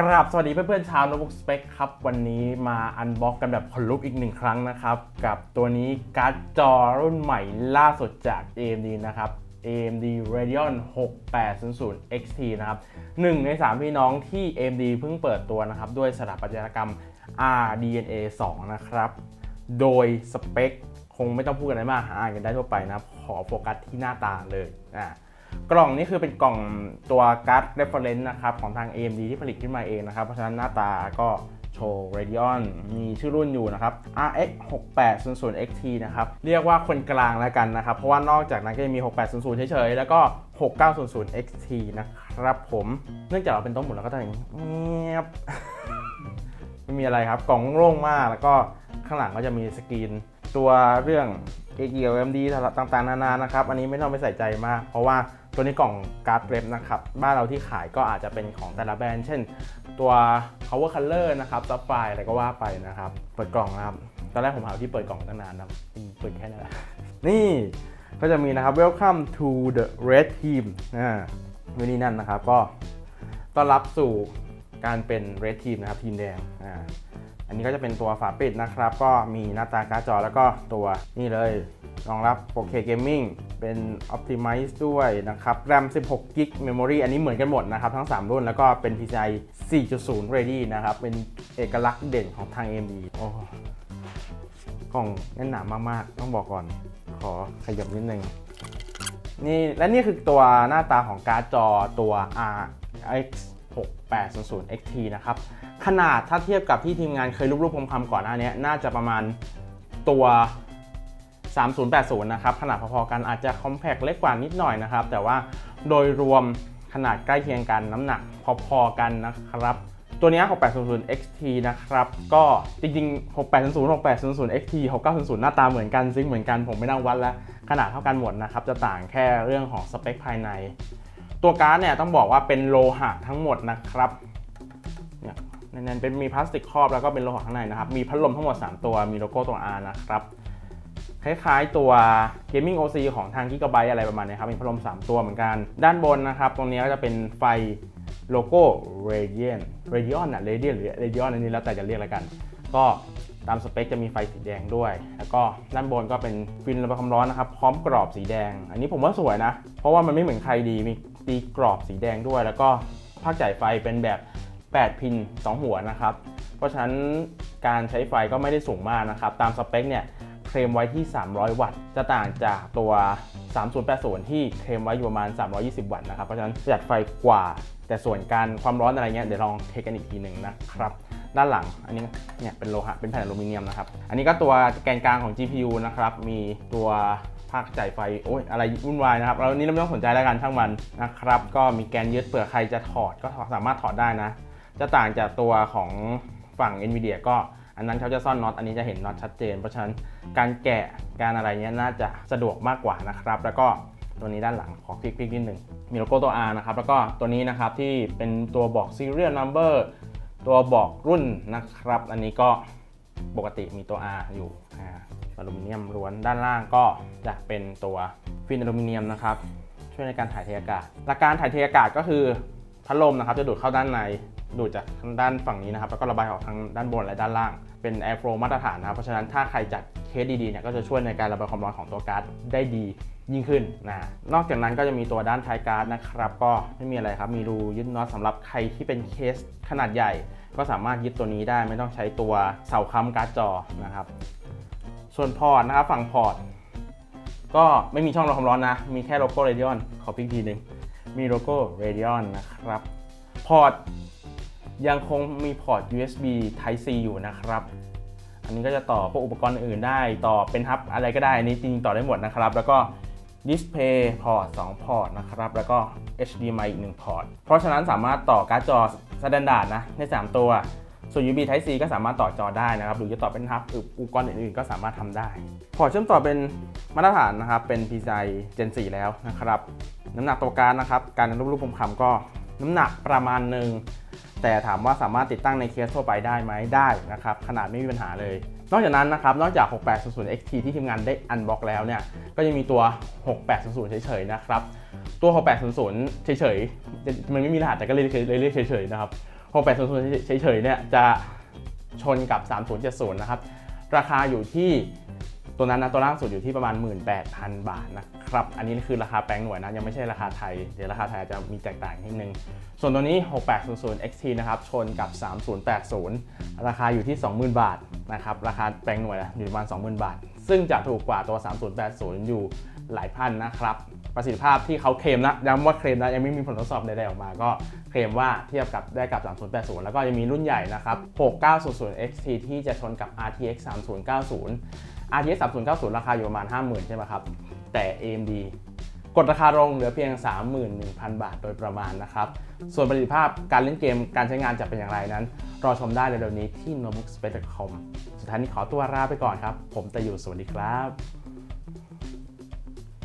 กราบสวัสดีเพื่อนๆชาวโนบุกสเปคครับ วันนี้มาอันบ็อกกันแบบขนลุกอีกหนึ่งครั้งนะครับ กับตัวนี้การ์ดจอรุ่นใหม่ล่าสุดจาก AMD นะครับ AMD Radeon 6800 XT นะครับหนึ่งใน 3 พี่น้องที่ AMD เพิ่งเปิดตัวนะครับ ด้วยสถาปัตยกรรม RDNA 2 นะครับ โดยสเปค คงไม่ต้องพูดกันอะไรมากหาอ่านกันได้ทั่วไปนะครับ ขอโฟกัสที่หน้าตาเลยอ่า กล่องนี้คือเป็นกล่องตัวการ์ด reference นะครับของทาง AMD ที่ผลิตขึ้นมาเองนะครับ เพราะฉะนั้นหน้าตาก็โชว์ Radeon มีชื่อรุ่นอยู่นะครับ RX 6800 XT นะครับ เรียกว่าคนกลางแล้วกันนะครับ เพราะว่านอกจากนั้นก็ยังมี 6800 เฉยๆ แล้วก็ 6900 XT นะครับผม เนื่องจากเราเป็นต้นหมดแล้วก็ต้องอย่างนี้เงียบไม่มีอะไรครับ กล่องโล่งมาก แล้วก็ข้างหลังก็จะมีสกรีนตัวเรื่อง AGLMD ต่างๆ นานานะครับ อันนี้ไม่ต้องไปใส่ใจมาก เพราะว่าตัวนี้กล่องการ์ดเรฟนะครับ บ้านเราที่ขายก็อาจจะเป็นของแต่ละแบรนด์ เช่น ตัว Power Color นะครับ Sapphire อะไรก็ว่าไปนะครับ เปิดกล่องนะครับ ตอนแรกผมหาที่เปิดกล่องตั้งนานนะเปิดแค่นั้นนี่ก็จะมีนะครับ Welcome to the Red Team อ่าวินี่นั่นนะครับ ก็ต้อนรับสู่การเป็น Red Team นะครับ ทีมแดงอ่า อันนี้ก็จะเป็นตัวฝาปิดนะครับ ก็มีหน้าตาการ์ดจอแล้วก็ตัวนี่เลยรองรับ 4K Gaming เป็น Optimize ด้วยนะครับ RAM 16 g b Memory อันนี้เหมือนกันหมดนะครับ ทั้ง 3 รุ่น แล้วก็เป็น PCI 4.0 Ready นะครับ เป็นเอกลักษณ์เด่นของทาง AMD โอ้กล่องแน่นหนามากๆ ต้องบอกก่อน ขอขยับนิดนึง นี่และนี่คือตัวหน้าตาของการ์ดจอตัว RX 6800 XT นะครับ ขนาดถ้าเทียบกับที่ทีมงานเคยรูปๆคำๆก่อนหน้านี้น่าจะประมาณตัว 3080 นะครับ ขนาดพอๆกันอาจจะคอมแพ t เล็กกว่านิดหน่อยนะครับ แต่ว่าโดยรวมขนาดใกล้เคียงกันน้ำหนักพอๆกันนะครับ ตัวนี้ 6800 XT นะครับ ก็จริงๆ 6800 6800 XT 6900 หน้าตาเหมือนกันซิงเหมือนกันผมไม่นั่งวัดแล้ว ขนาดเท่ากันหมดนะครับ จะต่างแค่เรื่องของสเปคภายใน ตัวการ์ดเนี่ยต้องบอกว่าเป็นโลหะทั้งหมดนะครับเนี่ย แน่นๆเป็นมีพลาสติกครอบแล้วก็เป็นโลหะข้างในนะครับ มีพัดลมทั้งหมด 3 ตัว มีโลโก้ตัว R นะครับ คล้ายๆตัว Gaming OC ของทาง Gigabyte อะไรประมาณนี้ครับ มีพัดลม 3 ตัวเหมือนกัน ด้านบนนะครับ ตรงนี้ก็จะเป็นไฟโลโก้ Radiant Radeon อะ Radiant หรือ Radeon อันนี้แล้วแต่จะเรียกแล้วกัน ก็ตามสเปคจะมีไฟสีแดงด้วย แล้วก็ด้านบนก็เป็นฟิลระบายความร้อนนะครับ พร้อมกรอบสีแดง อันนี้ผมว่าสวยนะ เพราะว่ามันไม่เหมือนใครดี มีตีกรอบสีแดงด้วย แล้วก็ภาคจ่ายไฟเป็นแบบ 8 พิน 2 หัวนะครับ เพราะฉะนั้นการใช้ไฟก็ไม่ได้สูงมากนะครับ ตามสเปคเนี่ยเคลมไว้ที่ 300 วัตต์ จะต่างจากตัว 3080 ที่เคลมไว้อยู่ประมาณ 320 วัตต์นะครับ เพราะฉะนั้นประหยัดไฟกว่า แต่ส่วนการความร้อนอะไรเงี้ยเดี๋ยวลองเทคกันอีกทีหนึ่งนะครับ ด้านหลังอันนี้เนี่ยเป็นโลหะเป็นแผ่นอลูมิเนียมนะครับ อันนี้ก็ตัวแกนกลางของ GPU นะครับ มีตัวภาคจ่ายไฟ โอ้ยอะไรวุ่นวายนะครับ แล้วนี้เราไม่ต้องสนใจแล้วกันช่างมันนะครับ ก็มีแกนยึดเผื่อใครจะถอดก็สามารถถอดได้นะ จะต่างจากตัวของฝั่ง NVIDIA ก็อันนั้นเขาจะซ่อนน็อตอันนี้จะเห็นน็อตชัดเจน เพราะฉะนั้นการแกะการอะไรเนี้ยน่าจะสะดวกมากกว่านะครับ แล้วก็ตัวนี้ด้านหลังขอคลิกๆนิดหนึ่งมีโลโก้ตัว R นะครับ แล้วก็ตัวนี้นะครับที่เป็นตัวบอก serial number ตัวบอกรุ่นนะครับ อันนี้ก็ปกติมีตัว R อยู่อ่าอลูมิเนียมล้วนด้านล่างก็จะเป็นตัวฟินอลูมิเนียมนะครับช่วยในการถ่ายเทอากาศหลักการถ่ายเทอากาศก็คือพัดลมนะครับจะดูดเข้าด้านใน ดูดจากทางด้านฝั่งนี้นะครับแล้วก็ระบายออกทางด้านบนและด้านล่าง เป็น air flow มาตรฐานนะครับ เพราะฉะนั้นถ้าใครจัดเคสดีๆเนี่ยก็จะช่วยในการระบายความร้อนของตัวการ์ดได้ดียิ่งขึ้นนะนอกจากนั้นก็จะมีตัวด้านท้ายการ์ดนะครับก็ไม่มีอะไรครับมีรูยึดน็อตสำหรับใครที่เป็นเคสขนาดใหญ่ ก็สามารถยึดตัวนี้ได้ไม่ต้องใช้ตัวเสาค้ำการ์ดจอนะครับ ส่วนพอร์ตนะครับฝั่งพอร์ตก็ไม่มีช่องระบายความร้อนนะ มีแค่โลโก้ Radeon ขอพิกทีหนึ่งมีโลโก้ Radeon นะครับ พอร์ต ยังคงมีพอร์ต USB Type C อยู่นะครับ อันนี้ก็จะต่อพวกอุปกรณ์อื่นได้ ต่อเป็นฮับอะไรก็ได้ อันนี้จริงต่อได้หมดนะครับ แล้วก็ดิสเพย์พอร์ต2พอร์ตนะครับ แล้วก็ HDMI อีก1พอร์ต เพราะฉะนั้นสามารถต่อการ์ดจอสแตนดาร์ดนะใน 3 ตัว ส่วน USB Type C ก็สามารถต่อจอได้นะครับ หรือจะต่อเป็นฮับอุปกรณ์อื่นๆ ก็สามารถทำได้ พอร์ตเชื่อมต่อเป็นมาตรฐานนะครับ เป็น PCI Gen 4 แล้วนะครับ น้ำหนักตัวการนะครับ การรูปรูปคำก็ น้ำหนักประมาณหนึ่งแต่ถามว่าสามารถติดตั้งในเคสทั่วไปได้ไหมได้นะครับ ขนาดไม่มีปัญหาเลย นอกจากนั้นนะครับ นอกจาก 6800 XT ที่ทีมงานได้อันบ็อกแล้วเนี่ย ก็ยังมีตัว 6800 เฉยๆนะครับ ตัว 6800 เฉยๆ มันไม่มีรหัสแต่ก็เลยเรียกเฉยๆนะครับ 6800 เฉยๆ เนี่ยจะชนกับ 3070 นะครับ ราคาอยู่ที่ ตัวนั้นนะตัวล่างสุดอยู่ที่ประมาณ 18,000 บาทนะครับ อันนี้คือราคาแปลงหน่วยนะยังไม่ใช่ราคาไทย เดี๋ยวราคาไทยอาจจะมีแตกต่างนิดนึง ส่วนตัวนี้ 6800 XT นะครับชนกับ 3080 ราคาอยู่ที่ 20,000 บาทนะครับราคาแปลงหน่วยอยู่ประมาณ 20,000 บาท ซึ่งจะถูกกว่าตัว 3080 อยู่หลายพันนะครับ ประสิทธิภาพที่เขาเคลมนะย้ำว่าเคลมนะยังไม่มีผลทดสอบใดๆออกมา ก็เคลมว่าเทียบกับได้กับ 3080 แล้วก็ยังมีรุ่นใหญ่นะครับ 6900 XT ที่จะชนกับ RTX 3090 RTX 3090 ราคาอยู่ประมาณ 50,000 ใช่ไหมครับ แต่ AMD กดราคาลงเหลือเพียง 31,000 บาทโดยประมาณนะครับ ส่วนประสิทธิภาพการเล่นเกมการใช้งานจะเป็นอย่างไรนั้น รอชมได้เร็วๆนี้ที่ notebook spectrum สุดท้ายนี้ขอตัวลาไปก่อนครับ ผมตะอยู่สวัสดีครับ